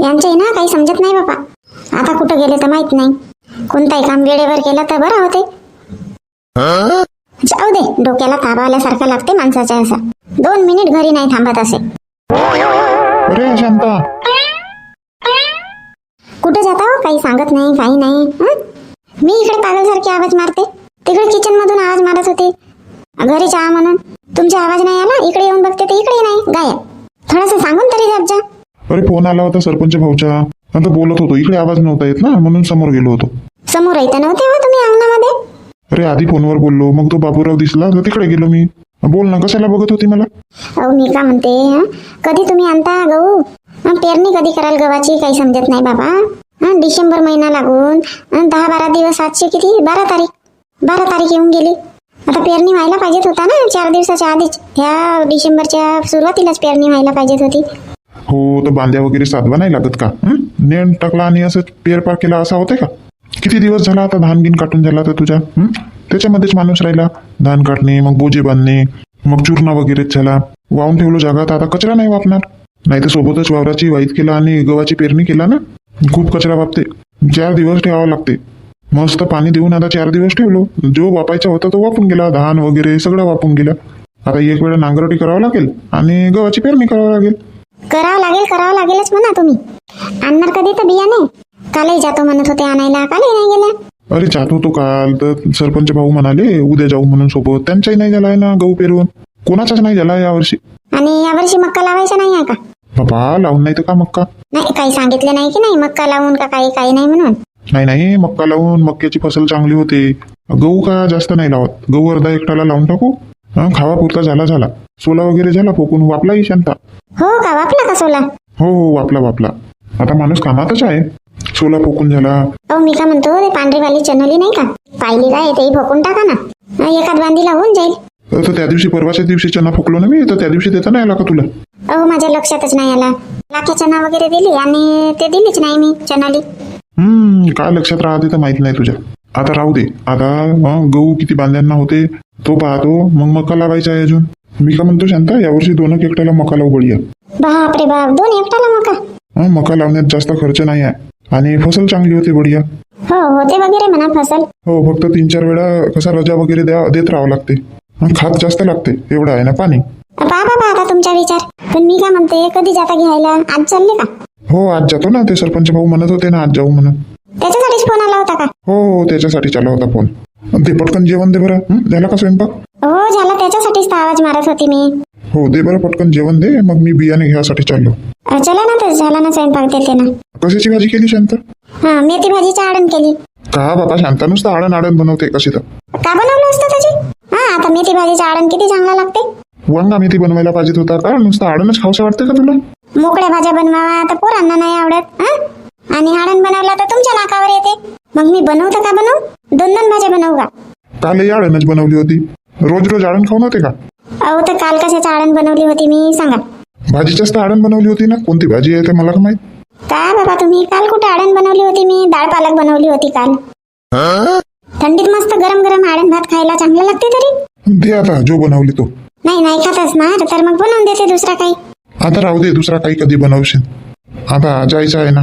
यांचंही ना काही समजत नाही बाबा. आता कुठं गेले तर माहीत नाही. कोणताही काम वेळेवर केलं तर बरं होते. जाऊ दे डोक्याला ताबा आल्यासारखं लागते माणसाच्या असं. दोन मिनिट घरी नाही थांबत असे. अरे शांता. कुठे जाता हो? काही सांगत नाही काही नाही? मी इकडे पागलसारखी आवाज मारते. तिकडे किचन मधून आवाज मारत होते. घरी चहा म्हणून. तुमचा आवाज नाही आला? इकडे येऊन बघते तर इकडे नाही. गायब थोडस सांगून तरी जात जा. अरे फोन आला होता सरपंच भाऊचा नंतर बोलत होतो. इकडे आवाज नव्हता येत ना म्हणून समोर गेलो होतो. समोर येत नव्हते हो तुम्ही अंगणामध्ये? अरे आधी फोनवर बोललो. मग तो बाबूराव दिसला. तर तिकडे गेलो मी. बोल ना कशाला बघत होती मला? अहो मी का म्हणते हं? कधी तुम्ही आणता गहू? हं, पेरणी कधी कराल गव्हाची? काही समजत नाही बाबा. हं, डिसेंबर महिना लागून हं, दहा बारा दिवस आजचे किती? बारा तारीख. बारा तारीख येऊन गेली. आता पेरणी व्हायला पाहिजेत होता ना चार दिवसाच्या आधीच. ह्या डिसेंबरच्या सुरुवातीलाच पेरणी व्हायला पाहिजेत होती. हो तर बांध्या वगैरे साधवा नाही लागत का? नेण टाकला आणि असं पेरपार केला असा होते का? किती दिवस झाला आता धान गिन काटून झाला तर तुझ्या त्याच्यामध्येच माणूस राहिला. धान काटणे मग बोजे बांधणे मग चूर्ण वगैरेच झाला. वाहून ठेवलो तर आता कचरा नाही वापणार. नाही तर सोबतच वावराची वाईट केला आणि गव्हाची पेरणी केला ना? खूप कचरा वापते. चार दिवस ठेवावं लागते. मस्त पाणी देऊन आता चार दिवस ठेवलो. जो वापायचा होता तो वापून गेला. धान वगैरे सगळं वापून गेला. आता एक वेळा नांगरटी करावं लागेल आणि गव्हाची पेरणी करावं लागेल. करावं लागेल करावं लागेलच म्हणा तुम्ही. आणणार कधी तर बियाणे? कालही जातो म्हणत होते आणायला. कालही नाही गेल्या. अरे जात होतो काल. तर सरपंच भाऊ म्हणाले उद्या जाऊ म्हणून सोबत. त्यांचाही नाही झालाय ना गहू पेरवून कोणाचाच नाही झाला यावर्षी आणि यावर्षी मक्का लावायचा नाही आहे का? बाबा लावून नाही तर का मक्का? नाही काही सांगितले नाही की नाही? मक्का लावून का काही काही नाही म्हणून? नाही नाही. मक्का लावून मक्याची फसल चांगली होते. गहू का जास्त नाही लावत? गहू अर्धा एकटाला लावून टाकू? हा खावा पुरता झाला झाला. सोला वगैरे झाला फोकून वापलाही शांता. हो का वापला का सोला? हो हो वापला वापला. आता माणूस कामातच आहे. सोला फोकून झाला. अहो मी का म्हणतो ते पांढरीवाली चनोली नाही का? पाहिली काय तेही भोकून टाका ना. हं, एखाद बांधीला होऊन जाईल. तर त्या दिवशी परवाच्या दिवशी चना फुकलो ना मी तर त्या दिवशी देता नाही आला का तुला? अहो माझ्या लक्षातच नाही आला. लाख्या चना वगैरे दिली आणि ते दिलीच नाही मी चनाली हम्म काय लक्षात राहते तर माहीत नाही तुझ्या. आता राहू दे. आता हं, गहू किती बांध्यांना होते? तो पाहतो मग मका लावायचा आहे अजून. मी का म्हणतो शांता यावर्षी दोन एक एकट्याला मका लावू बळीया बाप रे बाप दोन एकटाला मका? हं, मका लावण्यात जास्त खर्च नाही आहे. आणि फसल चांगली होते बढिया हो होते वगैरे म्हणा फसल. हो फक्त तीन चार वेळा कसा रजा वगैरे द्या देत राहावं लागते. हं, खात जास्त लागते एवढं आहे ना पाणी? पहा बाबा आता तुमचा विचार. पण मी काय म्हणते कधी जाता घ्यायला? आज चालले का? हो आज जातो ना ते सरपंच भाऊ म्हणत होते ना आज जाऊ म्हणून. त्याच्यासाठीच फोन आला होता का? हो हो त्याच्यासाठी चालला होता फोन ते पटकन जेवण दे बरं. हं, झाला का स्वयंपाक? हो झाला. त्याच्यासाठीच तर आवाज मारत होती मी. हो दे बरं पटकन जेवण दे. मग मी बियाणे घ्यायसाठी चाललो. अ, चला ना तर झाला ना स्वयंपाक देते ना. कशाची भाजी केली शांत? हा मेथी भाजीची आडण केली. का बाबा शांता नुसतं आडण आडण बनवते कशी तर. का बनवलं असतं त्याची? हा आता मेथी भाजीचं आडण किती चांगला लागते. वांगा मेथी बनवायला पाहिजे होता. का नुसतं आडणच खावसं वाटते का तुला? मोकळ्या भाज्या बनवावा तर पोरांना नाही आवडत हा? आणि आडण बनवला तर तुमच्या नाकावर येते. मग मी बनवतं का बनवू? दोन दोन भाज्या बनवू का? कालही आडणच बनवली होती. रोज रोज आडण खाऊन होते का? अहो तर काल कशाचं आडण बनवली होती मी सांगा. भाजीच्याच तर आडण बनवली होती ना? कोणती भाजी आहे ते मला का माहीत? काय बाबा तुम्ही? काल कुठे आडण बनवली होती मी? डाळ पालक बनवली होती काल. थंडीत मस्त गरम गरम आडण भात खायला चांगलं लागते तरी. दे आता जो बनवली तो. नाही नाही खातच ना. तर मग बनवून देते दुसरा काही. आता राहू दे दुसरा काही कधी बनवशील. आता जायचं आहे ना.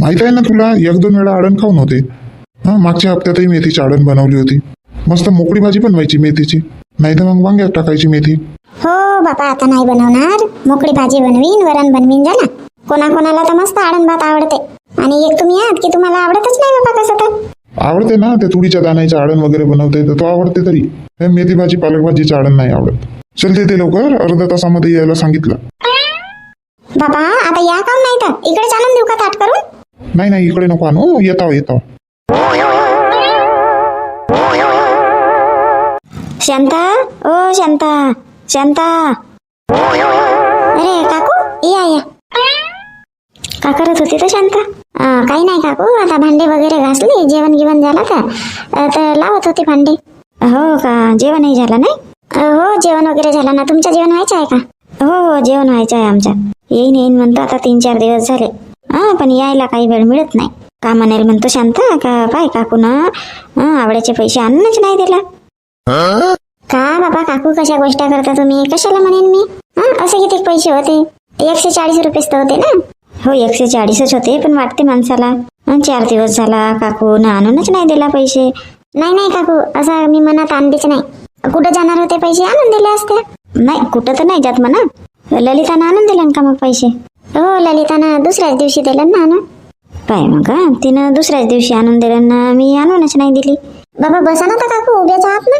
माहीत आहे ना तुला एक दोन वेळा आडण खाऊन होते. हा मागच्या हप्त्यातही मेथीची आडण बनवली होती. मस्त मोकळी भाजी बनवायची मेथीची. नाही तर मग वांग्यात टाकायची मेथी. हो बाबा आता नाही बनवणार. मोकळी भाजी बनवीन वरण बनवीन झाला कोणाकोणाला तर मस्त आडण भात आवडते. आणि एक तुम्ही आहात की तुम्हाला आवडतच नाही बाबा कसं तर? आवडते ना ते तुरीच्या दाण्याचं आडण वगैरे बनवते तर तो आवडते तरी. मेथी भाजी पालक भाजीचं आडण नाही आवडत. चल ते लवकर अर्ध्या तासामध्ये यायला सांगितलं. बाबा आता या काम नाही तर. इकडे चालून देऊ का ताट करून? नाही नाही इकडे नको आणू. येताव येताव शांता? ओ शांता. शांता. अरे काकू या या. का करत होती तर शांता? काही नाही काकू आता भांडे वगैरे घासले जेवण गिवण झालं का तर लावत होते भांडे. हो का? जेवणही झालं नाही? हो जेवण वगैरे झालं ना. तुमचं जेवण व्हायचं आहे का? हो हो जेवण व्हायचं आहे आमच्या येईन येईन म्हणतो आता तीन चार दिवस झाले. हा पण यायला काही वेळ मिळत नाही. का म्हणेल म्हणतो शांत? का पाय काकून? आवड्याचे पैसे आणूनच नाही दिला. का बाबा काकू कशा गोष्टी करता तुम्ही? कशाला म्हणेन मी? हा असे किती पैसे होते? एकशे चाळीस रुपयेच तर होते ना? हो एकशे चाळीसच होते पण वाटते माणसाला. चार दिवस झाला काकू न आणूनच नाही दिला पैसे. नाही नाही काकू असं मी मनात आणलीच नाही. कुठं जाणार होते पैसे? आणून दिले असते. नाही कुठं तर नाही जात म्हणा. ललितानं आणून दिले का मग पैसे? हो ललितानं दुसऱ्याच दिवशी दिलं ना आणून. काय मग का तिनं दुसऱ्याच दिवशी आणून दिलं ना मी आणूनच नाही दिली. बाबा बसा ना काकू उभ्याच आहात ना.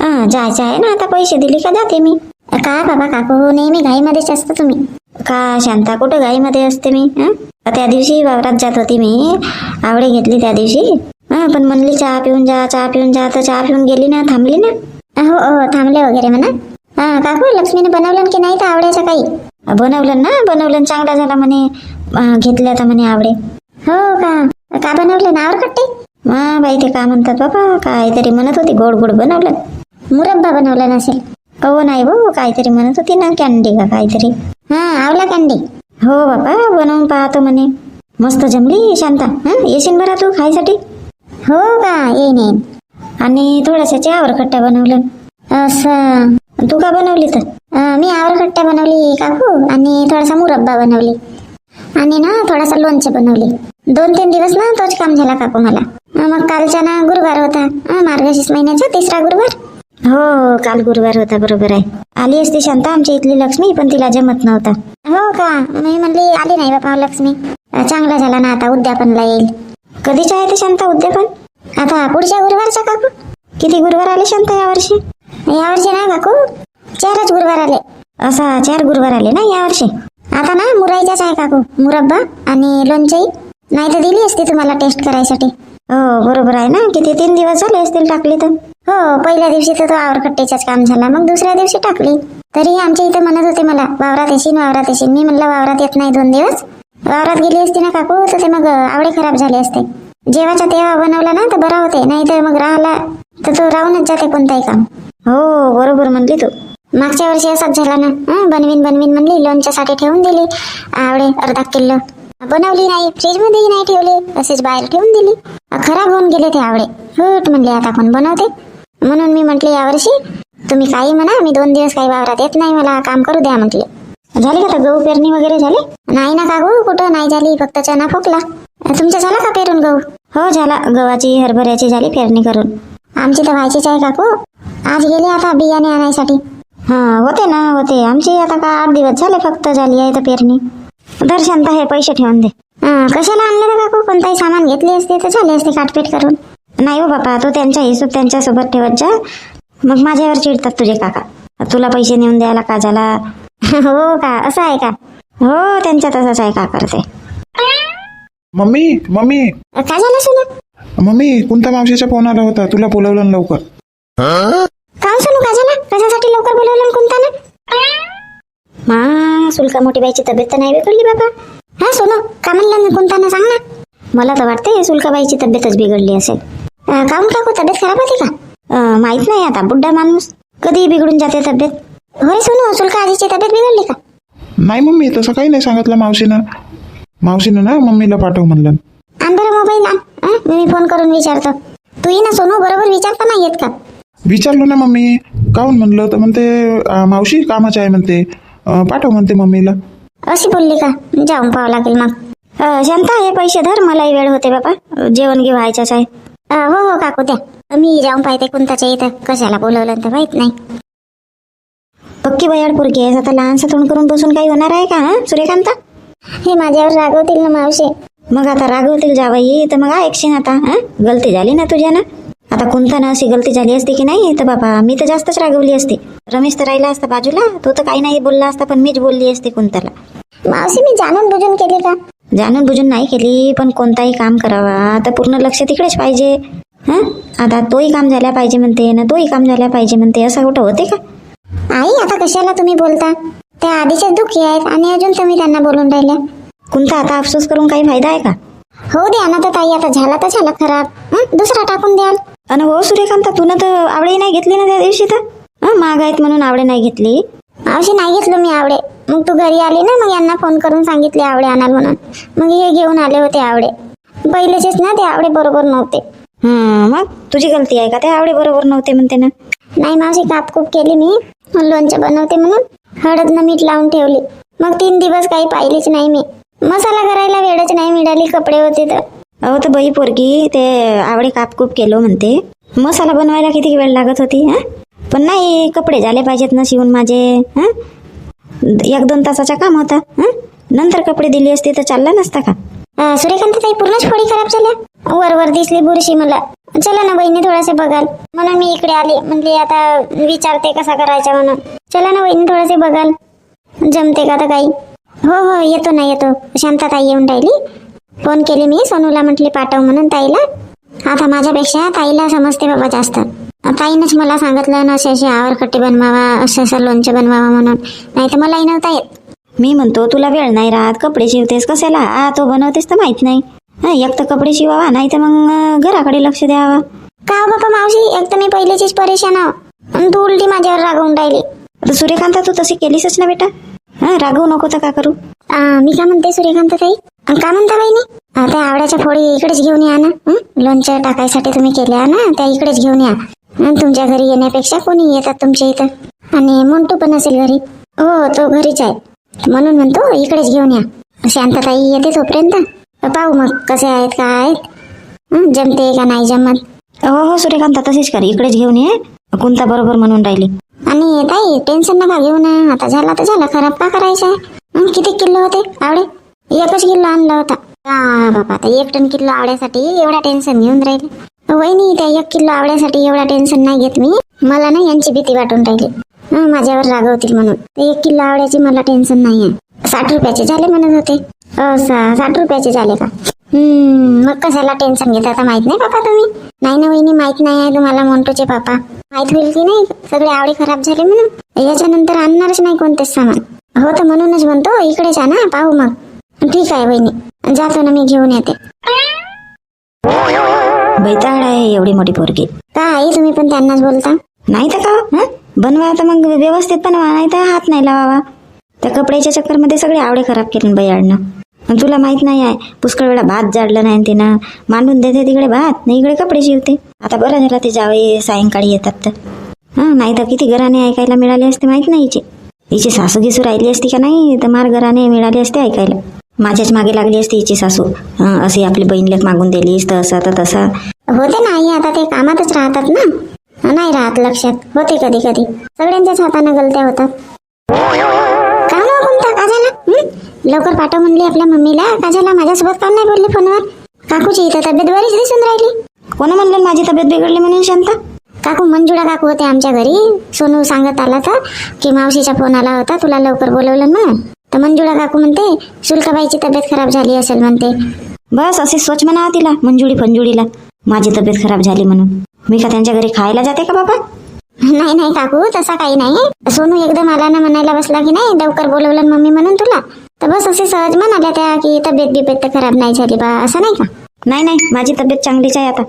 हा जायचं आहे ना आता पैसे दिले का जाते मी? का बाबा काकू नेहमी घाईमध्येच असतं तुम्ही. का शांता कुठं घाईमध्ये असते मी हं? त्या दिवशी वावरात जात होती मी आवडे घेतली त्या दिवशी. हा पण म्हणली चहा पिऊन जा चहा पिऊन जा तर चहा पिऊन गेली ना थांबली ना? हो हो थांबले वगैरे म्हणा. हा काकू लक्ष्मीने बनवलं की नाही तर आवडायचं काही? बनवलं ना बनवलं चांगला झाला म्हणे अं, घेतल्या तर म्हणे आवडे हो का? का बनवलं? नावर कट्टे? मा बाई ते का म्हणतात बाबा काहीतरी म्हणत होती गोड गोड बनवलं. मुरब्बा बनवला नसेल. हो नाही भाऊ काहीतरी म्हणत होती ना कॅन्डी का काहीतरी. हा आवला कॅन्डी हो बाबा बनवून पाहतो म्हणे. मस्त जमली शांता. हा येशील बरा तू खायसाठी? हो का येईन येईन. आणि थोडासा चहावर खट्ट्या बनवलं. असं. तू का बनवली तर? मी आवर खट्ट्या बनवली काकू. आणि थोडासा मुरब्बा बनवली. आणि ना थोडासा लोणचे बनवले. दोन तीन दिवस ना तोच काम झाला काकू मला. मग कालचा ना गुरुवार होता. मार्गशीर्ष महिन्याचा तिसरा गुरुवार. हो, हो काल गुरुवार होता बरोबर आहे. आली असती शांता आमच्या इथली लक्ष्मी पण तिला जमत नव्हता. हो का? मी म्हणली आली नाही बापा लक्ष्मी. चांगला झाला ना आता उद्यापनला येईल. कधीच आहे ते शांता उद्यापन? आता पुढच्या गुरुवारचा काकू? किती गुरुवार आले शांता यावर्षी यावर्षी ना काकू. चारच गुरुवार आले. असा चार गुरुवार आले ना यावर्षी आता ना मुराईचाच आहे काकू. मुरब्बा आणि लोणचंही. नाही तर दिली असती तुम्हाला टेस्ट करायसाठी. हो बरोबर आहे ना. किती तीन दिवस झाले असतील टाकली तर. हो पहिल्या दिवशी तर तो आवरकट्टेचाच काम झाला. मग दुसऱ्या दिवशी टाकली. तरी आमच्या इथं म्हणत होते मला वावरात येशील वावरात येशील. मी म्हणलं वावरात येत नाही दोन दिवस. वावरात गेली असती ना काकू तर ते मग आवडे खराब झाले असते. जेवाच्या तेव्हा बनवला ना तर बरा होते. नाही तर मग राहिला तर तो राहूनच जाते कोणताही काम. हो बरोबर म्हणली तू. मागच्या वर्षी असाच झाला ना? हं, बनवीन बनवीन म्हणली लोणच्यासाठी ठेवून दिली. आवडे अर्धा किलो. बनवली नाही फ्रीज मध्येही नाही ठेवले असेच बाहेर ठेवून दिली. खराब होऊन गेले ते आवडे. हट म्हणले आता कोण बनवते? म्हणून मी म्हटले यावर्षी तुम्ही काही म्हणा मी दोन दिवस काही वावरात येत नाही मला काम करू द्या म्हटले. झाली का आता गहू पेरणी वगैरे झाली? नाही ना काकू कुठं? नाही झाली फक्त चना फुकला तुमचा झाला का पेरून गहू? हो झाला. गव्हाची हरभऱ्याची झाली पेरणी करून. आमची तर व्हायचीच आहे काकू. आज गेले आता बियाणे आणायसाठी. हा होते ना होते. आमची आता का आठ दिवस झाले फक्त झाली आहे तर पेरणी. दर्शनता हे पैसे ठेवून दे. हा, कशाला आणले ना काकू कोणताही सामान घेतले असते तर झाले असते काटपीट करून. नाही हो बापा तो त्यांचा हिशोब त्यांच्यासोबत ठेवत जा. मग माझ्यावर चिडतात तुझे काका. तुला पैसे नेऊन द्यायला का झाला? हो का? असं आहे का? हो त्यांच्या तसंच आहे का करते. Mummy mummy. का झालं सोना? मम्मी कोणता मावशीचा फोन आला होता. तुला बोलवलं लवकर काय सोनू काय झालं कशासाठी लवकर बोलवलं कोणता ना मा सुलका मोठी बाईची तब्येत तर नाही बिघडली बाबा. हा सोनू का म्हणलं ना कोणता ना सांग ना? मला तर वाटते सुलकाबाईची तब्येतच बिघडली असेल. अं, काहून काकू तब्येत खराब होती का? माहीत नाही आता बुड्ढा माणूस. कधी बिघडून जाते तब्येत. होय सोनू सुलका आजीची तब्येत बिघडली का? नाही मम्मी तसं काही नाही सांगितलं मावशीनं. मावशीनं ना मम्मीला पाठव म्हणलं. आण बरं मोबाईल आण. हं? मी फोन करून विचारतो. तू ये ना सोनू बरोबर विचारता नाही येत का? विचारलो ना मम्मी. काहून म्हणलं? तर म्हणते अं, मावशी कामाची आहे म्हणते. अं, पाठव म्हणते मम्मीला. अशी बोलली का? जाऊन पाहावं लागेल मग. अं, शांता हे पैसे धर मलाही वेळ होते बाबा. जेवण घे आहे. अं, हो हो काकू द्या. मी जाऊन पाहते कोणताच्या इथं. कशाला बोलवलं तर माहीत नाही. पक्की बयाड पोरगी आहे. आता लहानसा तोंड करून बसून काही होणार आहे का सूर्यकांत सूर्यकांता? हे माझ्यावर रागवतील ना मावशी. मग आता रागवतील जावई. तर मग ऐकशील आता हा? गलती झाली ना तुझ्या ना आता कोणता ना अशी गलती झाली असती की नाही? तर बाबा मी तर जास्तच रागवली असती. रमेश तर राहिला असता बाजूला. तो तर काही नाही बोलला असता पण मीच बोलली असते कोणत्याला. मावशी मी जाणून बुजून केली का? जाणून बुजून नाही केली पण कोणताही काम करावा. तर पूर्ण लक्ष तिकडेच पाहिजे. हा? आता तोही काम झाल्या पाहिजे म्हणते ना तोही काम झाल्या पाहिजे म्हणते असं कुठं होते का? आई आता कशाला तुम्ही बोलता? त्या आधीच्याच दुखी आहेत आणि अजून तुम्ही त्यांना बोलून राहिल्या. कोणता आता अफसोस करून काही फायदा आहे का? हो द्या ना तर ताई आता झाला तर झाला खराब? दुसरा टाकून द्याल. आणि हो सूर्यकांता तुला तर आवडे नाही घेतली ना त्या दिवशी तर? हं, महाग आहेत म्हणून आवडे नाही घेतली. आवशी नाही घेतलो मी आवडे. मग तू घरी आली ना मग यांना फोन करून सांगितले आवडे आणाल म्हणून. मग हे घेऊन आले होते आवडे. पहिलेचेच ना ते आवडे बरोबर नव्हते. हं, मग? तुझी गलती आहे का? ते आवडे बरोबर नव्हते म्हणते ना. नाही मावशी कापकूप केली मी. लोणचं बनवते म्हणून. हळद न मीठ लावून ठेवली. मग तीन दिवस काही पाहिलीच नाही मी. मसाला करायला वेळच नाही मिळाली कपडे होते तर. अहो तर बाई पोरगी, ते आवडे कापकूप केलो म्हणते. मसाला बनवायला किती वेळ लागत होती, हा? पण नाही, कपडे झाले पाहिजेत ना शिवून माझे, हा? एक दोन तासाचा काम होता, हा? नंतर कपडे दिली असते तर चालला नसता का? सूर्यकांत ताई, पूर्णच फोडी खराब झाल्या? वर वर दिसली बुरशी मला. चला ना बहिणी, थोडासे बघाल. म्हणून मी इकडे आली. म्हणजे आता विचारते कसा करायचा म्हणून. चला ना बहिणी, थोडेसे बघाल. जमते का तर काही? हो हो, येतो ना, येतो. शांता ताई येऊन राहिली. फोन केली मी सोनूला म्हटली पाठव म्हणून ताईला. आता माझ्यापेक्षा ताईला समजते बाबा जास्त. ताईनंच मला सांगितलं ना असे असे आवरखट्टी बनवावा असं असं लोणचं बनवावा म्हणून. नाही तर मलाही नव्हता येत. मी म्हणतो तुला वेळ नाही राहत कपडे शिवतेस कशाला? आ तो बनवतेस तर माहीत नाही. हा एक तर कपडे शिवावा नाही तर मग घराकडे लक्ष द्यावा. का हो बापा मावशी? एक तर मी पहिल्याचीच परेशान आहो. तू उलटी माझ्यावर रागवून राहिली. सूर्यकांता तू तशी केलीसच ना बेटा. हा रागवू नको तर का करू? आ, मी का म्हणते सूर्यकांत ताई? का म्हणता बहिणी? आ, त्या आवड्याच्या फोडी इकडेच घेऊन या ना हं? लोणचं टाकायसाठी तुम्ही केल्या ना त्या इकडेच घेऊन या. हं, तुमच्या घरी येण्यापेक्षा कोणी येतात तुमच्या इथं? आणि मोंटू पण असेल घरी. हो तो घरीच आहे. म्हणून म्हणतो इकडेच घेऊन या. शांतताई येते तोपर्यंत. पाहू मग कसे आहेत काय आहेत? हं, जमते का नाही जमत? हो हो सूर्यकांता तशीच कर. इकडेच घेऊन ये. कोणता बरोबर म्हणून राहिली. आणि ताई टेन्शन नका घेऊ ना. आता झाला तर झाला. खराब का करायचा आहे? किती किलो होते? आवडे? एकच किलो आणला होता. हा बाबा आता एक टन किलो आवड्यासाठी एवढा टेन्शन घेऊन राहिले. वहिनी त्या एक किलो आवड्यासाठी एवढा टेन्शन नाही घेत मी. मला ना यांची भीती वाटून राहिली. माझ्यावर रागवतील म्हणून. ते एक किलो आवड्याची मला टेन्शन नाही आहे साठ रुपयाचे झाले म्हणत होते. साठ रुपयाचे झाले का? मग कशाला टेन्शन घेत? आता माहीत नाही पापा तुम्ही. नाही ना वहिनी माहीत नाही आहे तुम्हाला मोंटूचे पापा. माहीत होईल की नाही? सगळे आवडे खराब झाले म्हणून. याच्यानंतर आणणारच नाही कोणतेच सामान. हो तर म्हणूनच म्हणतो इकडेच ना पाहू मग. ठीक आहे वहिनी. जातो ना मी घेऊन येते. बैताळ आहे एवढी मोठी पोरगी. का आई तुम्ही पण त्यांनाच बोलता? नाही तर का? बनवा तर मग व्यवस्थित बनवा नाही तर हात नाही लावावा. त्या कपड्याच्या चक्करमध्ये सगळे आवडे खराब केले बयाडनं तुला माहीत नाही आहे पुष्कळ वेळा भात जाडला नाही तिनं मांडून देते तिकडे भात नाही इकडे कपडे शिवते. आता बरं झालं ते जावे सायंकाळी येतात तर. हां नाही तर किती घराने ऐकायला मिळाले असते माहीत नाही हिचे. हिची सासू गिसू राहिली असती का नाही तर मार घराने मिळाली असते ऐकायला. माझ्याच मागे लागली असती हिची सासू. असे अशी आपली बहिणीलाच मागून दिलीस तर असं तर तसा. होते नाही आता ते कामातच राहतात ना. नाही राहत लक्षात. होते कधी कधी. सगळ्यांच्याच हाताने गलत्या होतात. लवकर पाठव म्हणली आपल्या मम्मीला. का झाला माझ्यासोबत का नाही बोलली फोनवर? काकूची इथं तब्येत बरीच दिसून राहिली? कोण म्हणलं माझी तब्येत बिघडली म्हणून शांत? काकू मंजुळा काकू होते आमच्या घरी. सोनू सांगत आला तर की मावशीचा फोन आला होता तुला लवकर बोलवलं ना. तर मंजुळा काकू म्हणते शुल्काबाईची तब्येत खराब झाली असेल म्हणते. बस असे स्वच्छ म्हणा तिला मंजुळी फंजुळीला. माझी तब्येत खराब झाली म्हणून. मी का त्यांच्या घरी खायला जाते का बाबा? नाही नाही काकू तसा काही नाही. सोनू एकदम आला ना म्हणायला बसला की नाही लवकर बोलवलं मम्मी म्हणून तुला. तर बस असे सहज म्हणाल्या त्या की तब्येत बिब्येत तर खराब नाही झाली बा असं नाही का? नाही नाही माझी तब्येत चांगलीच आहे आता.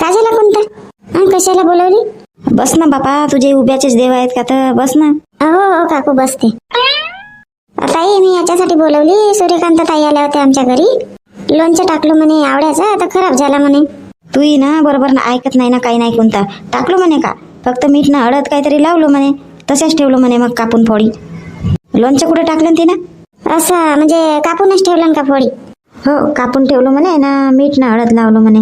का झाला कोणता कशाला बोलवली? बस ना बापा तुझे उभ्याचेच देव आहेत का तर बस ना. हो हो काकू बसते. ताई मी याच्यासाठी बोलवली सूर्यकांत ताई आल्या होत्या आमच्या घरी. लोणचं टाकलं म्हणे आवड्याचं आता खराब झाला म्हणे. तूही ना बरोबर ना ऐकत नाही ना काही नाही कोणता. टाकलो म्हणे का? फक्त मीठ ना हळद काहीतरी लावलो म्हणे तसेच ठेवलो म्हणे मग कापून फोडी. लोणचं कुठे टाकलं ते ना असं म्हणजे कापूनच ठेवलं का फोडी? हो कापून ठेवलो म्हणे ना मीठ ना हळद लावलो म्हणे.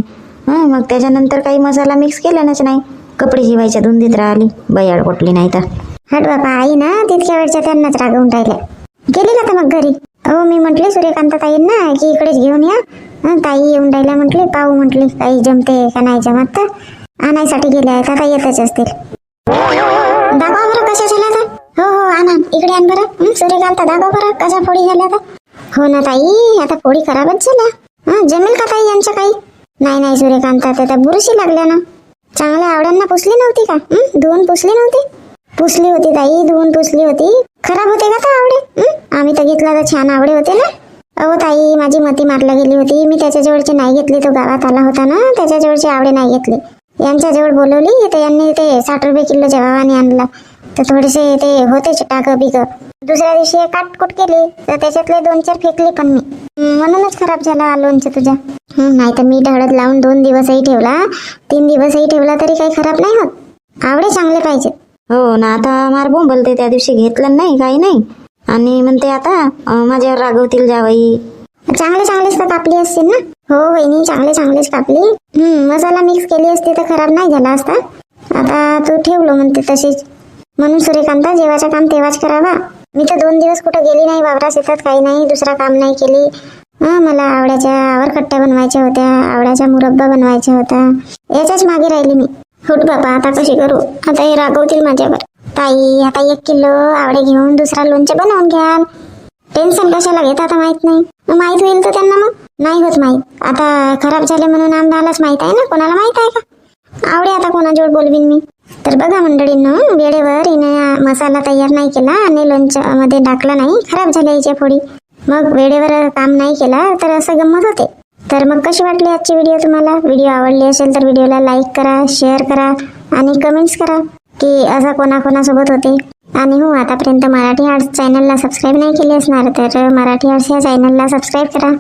हां मग त्याच्यानंतर काही मसाला मिक्स केल्यानंच नाही. कपडे शिवायच्या धुंदीत राहिली बयाड कोटली नाही तर. हट बाबा आई ना तितक्या वेळच्या त्यांनाच रागवून राहिल्या. गेली का तर मग घरी. हो मी म्हटले सूर्यकांत ताईंना की इकडेच घेऊन या. ताई येऊन राहिल्या म्हटले पाहू म्हटले काही जमते का नाही जमत तर. आणायसाठी गेल्या का काही येतच असतील. दाखवा बरं कशा झाल्या तर. हो हो आणा. इकडे आण बरं. सूर्य सूर्यकांत दाखवा बरं कशा फोडी झाल्या तर. हो ना ताई. आता फोडी खराबच झाल्या हा जमेल का ताई यांचं काही? नाही नाही सूर्यकांत आता त्या बुरशी लागल्या ना. चांगल्या आवड्यांना पुसली नव्हती का? धुवून पुसली नव्हती? पुसली होती ताई. धुवून पुसली होती. खराब होते का तर आवडे? आम्ही तर घेतला तर छान आवडे होते ना. अहो ताई माझी मती मारला गेली होती. मी त्याच्याजवळची नाही घेतली. तो गावात आला होता ना. त्याच्याजवळची आवडे नाही घेतली. यांच्या जवळ बोलवली. तर यांनी ते साठ रुपये किलोच्या भावाने आणला तर थोडेसे ते होतेच टाक बिक. दुसऱ्या दिवशी काटकुट केली तर त्याच्यातले दोन चार फेकले पण मी. म्हणूनच खराब झाला लोणचं तुझ्या नाही तर मीठ हळद लावून दोन दिवसही ठेवला. तीन दिवसही ठेवला तरी काही खराब नाही होत. आवडे चांगले पाहिजे हो ना आता मार बोंबलते त्या दिवशी घेतलं नाही काही नाही. आणि म्हणते आता माझ्यावर रागवतील जावई चांगले चांगलेच तर कापली असतील ना? हो वहिनी चांगले चांगलेच कापली. हम्म मसाला मिक्स केली असती तर खराब नाही झाला असता. आता तू ठेवलो म्हणते तशीच. म्हणून सूर्यकांता जेव्हाचं काम तेव्हाच करावा. मी तर दोन दिवस कुठं गेली नाही वावरा शेतात काही नाही दुसरा काम नाही केली. हा मला आवड्याच्या आवरखट्ट्या बनवायच्या होत्या आवड्याचा मुरब्बा बनवायचा होता याच्याच मागे राहिली मी. हुट बाबा आता कशी करू? आता हे रागवतील माझ्यावर. ताई आता एक किलो आवडे घेऊन दुसरा लोणचे बनवून घ्याल. टेन्शन कशाला घेत आता माहीत नाही. मग होईल तर त्यांना मग? नाही होत माहीत. आता खराब झाले म्हणून आमदारालाच माहीत आहे ना? कोणाला माहीत आहे का? आवडे आता कोणाजवळ बोलवीन मी. तर बघा मंडळीनं वेळेवर हिने मसाला तयार नाही केला आणि लोणच्या मध्ये टाकला नाही खराब झाल्या हिच्या फोडी. मग वेळेवर काम नाही केला तर असं गंमत होते. तर मग कशी वाटली आजची व्हिडिओ तुम्हाला? व्हिडिओ आवडली असेल तर व्हिडिओला लाईक करा शेअर करा आणि कमेंट्स करा. की असं कोणाकोणासोबत होते. आणि हो आतापर्यंत मराठी आर्ट्स चॅनलला सबस्क्राईब नाही केले असणार तर मराठी आर्ट्स या चॅनलला सबस्क्राईब करा.